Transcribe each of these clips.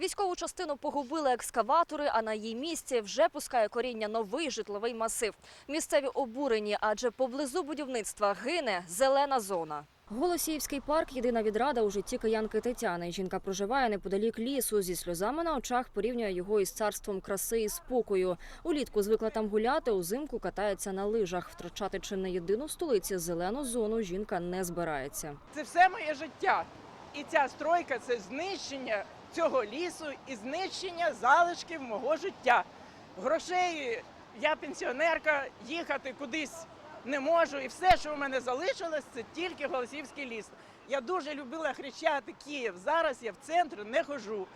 Військову частину погубили екскаватори, а на її місці вже пускає коріння новий житловий масив. Місцеві обурені, адже поблизу будівництва гине зелена зона. Голосіївський парк єдина відрада у житті киянки Тетяни. Жінка проживає неподалік лісу. Зі сльозами на очах порівнює його із царством краси і спокою. Улітку звикла там гуляти, узимку катається на лижах. Втрачати чи не єдину в столиці зелену зону жінка не збирається. Це все моє життя. І ця стройка це знищення цього лісу і знищення залишків мого життя. Грошей, я пенсіонерка, їхати кудись не можу. І все, що в мене залишилось, це тільки Голосівський ліс. Я дуже любила Хрещати Київ. Зараз я в центр не хожу.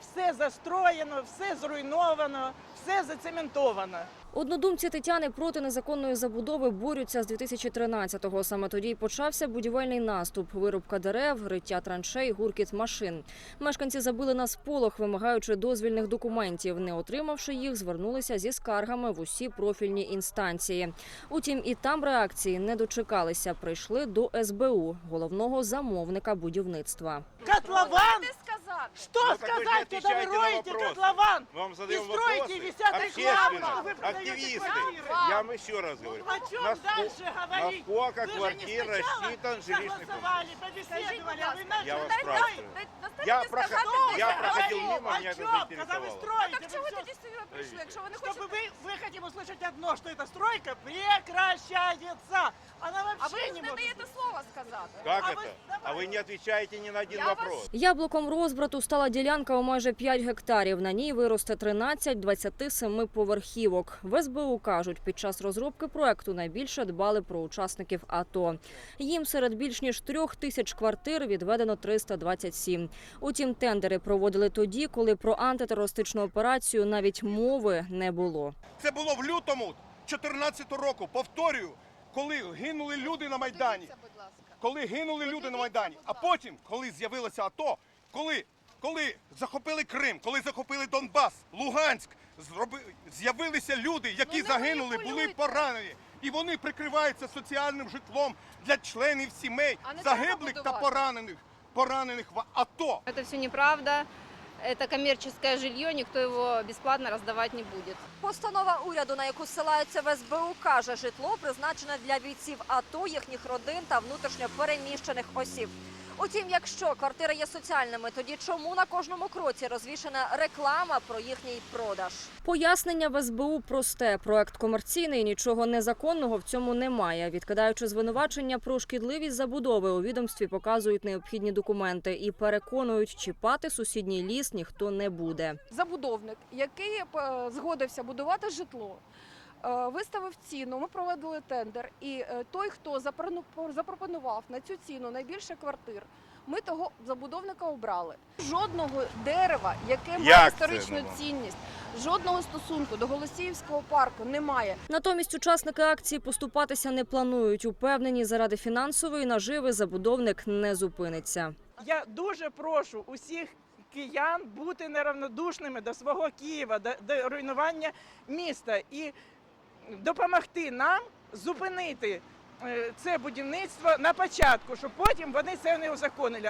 Все застроєно, все зруйновано, все зацементовано. Однодумці Тетяни проти незаконної забудови борються з 2013-го. Саме тоді й почався будівельний наступ, вирубка дерев, риття траншей, гуркіт машин. Мешканці забили на сполох, вимагаючи дозвільних документів. Не отримавши їх, звернулися зі скаргами в усі профільні інстанції. Утім, і там реакції не дочекалися. Прийшли до СБУ, головного замовника будівництва. Котлован! сказати? Что Ну, так вы же сказать, когда вы отвечаете на роете вопросы. котлован? Мы вам И задаем строите, вопросы. висят рекламы, что вы Общественные, продаете активисты. квартиры. Я вам еще раз говорю. О чем на ско- дальше говорить? Насколько Вы же не квартир сначала рассчитан жилищный фонд? согласовали, побеседовали, а вы начали Я вас строить. спрашиваю. Я, проход- я проходил Говорил, мимо, о меня это чем, когда вы заинтересовало. строите? Так вы чого всё- тоді сюди прийшли, якщо ви не Чтобы хочете? вы, вы хотим услышать одно, что эта стройка прекращается. Она вообще А ви не ж не может даєте быть. слова сказати. Как А это? вы А вы не отвечаете ни на один Я вас- вопрос. Яблуком розбрату стала ділянка у майже 5 гектарів. На ній виросте 13 27 поверхівок. В СБУ кажуть, під час розробки проекту найбільше дбали про учасників АТО. Їм серед більш ніж трьох тисяч квартир відведено 327. Утім, тендери проводили тоді, коли про антитерористичну операцію навіть мови не було. Це було в лютому 14 року. Повторюю, коли гинули люди на Майдані. Коли гинули люди на Майдані. А потім, коли з'явилося АТО, коли, коли захопили Крим, коли захопили Донбас, Луганськ, зроби, з'явилися люди, які загинули, були поранені. І вони прикриваються соціальним житлом для членів сімей, загиблих та поранених, поранених в АТО. Это все неправда. Это комерційне жилье, ніхто його безплатно роздавати не буде. Постанова уряду, на яку ссилаються в СБУ, каже, житло призначене для бійців АТО, їхніх родин та внутрішньо переміщених осіб. Утім, якщо квартири є соціальними, тоді чому на кожному кроці розвішена реклама про їхній продаж? Пояснення в СБУ просте. Проект комерційний, нічого незаконного в цьому немає. Відкидаючи звинувачення про шкідливість забудови, у відомстві показують необхідні документи і переконують, чіпати сусідній ліс ніхто не буде. забудовник, який е, згодився будувати житло, виставив ціну. Ми проводили тендер, і е, той, хто запропону- запропонував на цю ціну найбільше квартир. Ми того забудовника обрали. Жодного дерева, яке має Як це історичну цінність, жодного стосунку до Голосіївського парку немає. Натомість учасники акції поступатися не планують. Упевнені, заради фінансової наживи забудовник не зупиниться. Я дуже прошу усіх киян бути неравнодушними до свого Києва, до, до руйнування міста і допомогти нам зупинити е, це будівництво на початку, щоб потім вони це не узаконили.